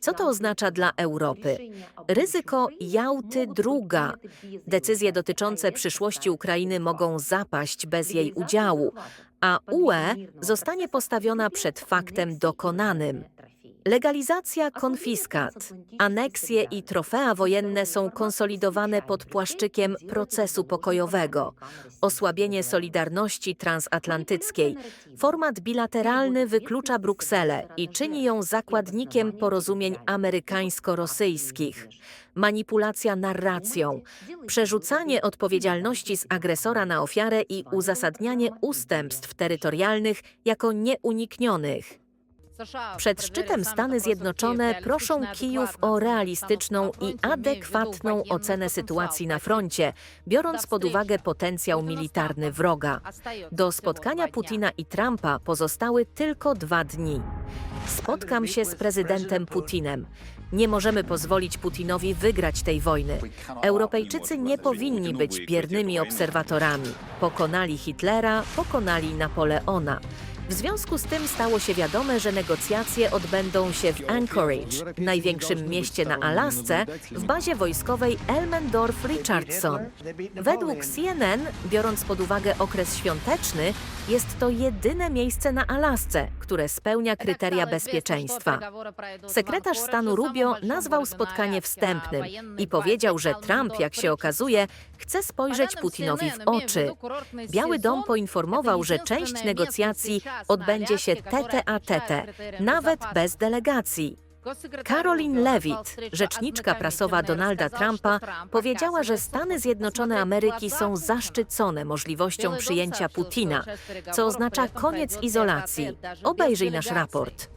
Co to oznacza dla Europy? Ryzyko Jałty druga. Decyzje dotyczące przyszłości Ukrainy mogą zapaść bez jej udziału, a UE zostanie postawiona przed faktem dokonanym. Legalizacja konfiskat, aneksje i trofea wojenne są konsolidowane pod płaszczykiem procesu pokojowego. Osłabienie solidarności transatlantyckiej. Format bilateralny wyklucza Brukselę i czyni ją zakładnikiem porozumień amerykańsko-rosyjskich. Manipulacja narracją, przerzucanie odpowiedzialności z agresora na ofiarę i uzasadnianie ustępstw terytorialnych jako nieuniknionych. Przed szczytem Stany Zjednoczone proszą Kijów o realistyczną i adekwatną ocenę sytuacji na froncie, biorąc pod uwagę potencjał militarny wroga. Do spotkania Putina i Trumpa pozostały tylko dwa dni. Spotkam się z prezydentem Putinem. Nie możemy pozwolić Putinowi wygrać tej wojny. Europejczycy nie powinni być biernymi obserwatorami. Pokonali Hitlera, pokonali Napoleona. W związku z tym stało się wiadome, że negocjacje odbędą się w Anchorage, największym mieście na Alasce, w bazie wojskowej Elmendorf-Richardson. Według CNN, biorąc pod uwagę okres świąteczny, jest to jedyne miejsce na Alasce, które spełnia kryteria bezpieczeństwa. Sekretarz stanu Rubio nazwał spotkanie wstępnym i powiedział, że Trump, jak się okazuje, chce spojrzeć Putinowi w oczy. Biały Dom poinformował, że część negocjacji odbędzie się tete, nawet bez delegacji. Caroline Levitt, rzeczniczka prasowa Donalda Trumpa, powiedziała, że Stany Zjednoczone Ameryki są zaszczycone możliwością przyjęcia Putina, co oznacza koniec izolacji. Obejrzyj nasz raport.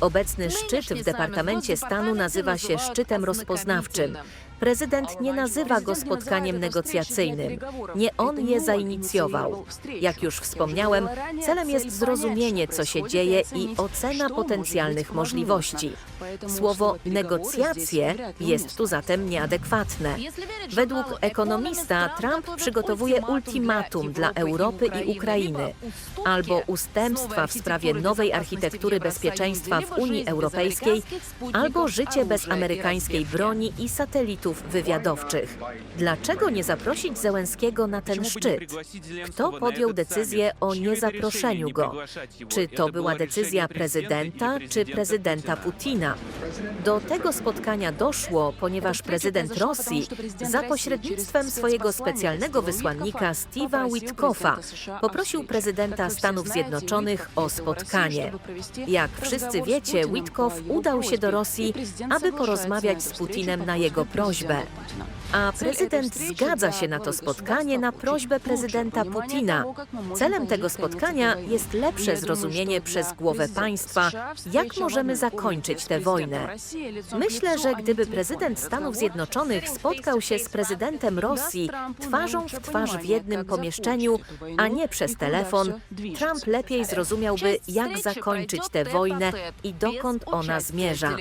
Obecny szczyt w Departamencie Stanu nazywa się szczytem rozpoznawczym. Prezydent nie nazywa go spotkaniem negocjacyjnym. Nie on je zainicjował. Jak już wspomniałem, celem jest zrozumienie, co się dzieje i ocena potencjalnych możliwości. Słowo negocjacje jest tu zatem nieadekwatne. Według ekonomista Trump przygotowuje ultimatum dla Europy i Ukrainy. Albo ustępstwa w sprawie nowej architektury bezpieczeństwa w Unii Europejskiej, albo życie bez amerykańskiej broni i satelitów wywiadowczych. Dlaczego nie zaprosić Zełenskiego na ten szczyt? Kto podjął decyzję o niezaproszeniu go? Czy to była decyzja prezydenta, czy prezydenta Putina? Do tego spotkania doszło, ponieważ prezydent Rosji za pośrednictwem swojego specjalnego wysłannika Steve'a Witkoffa poprosił prezydenta Stanów Zjednoczonych o spotkanie. Jak wszyscy wiecie, Witkoff udał się do Rosji, aby porozmawiać z Putinem na jego prośbę. A prezydent zgadza się na to spotkanie na prośbę prezydenta Putina. Celem tego spotkania jest lepsze zrozumienie przez głowę państwa, jak możemy zakończyć tę wojnę. Myślę, że gdyby prezydent Stanów Zjednoczonych spotkał się z prezydentem Rosji twarzą w twarz w jednym pomieszczeniu, a nie przez telefon, Trump lepiej zrozumiałby, jak zakończyć tę wojnę i dokąd ona zmierza.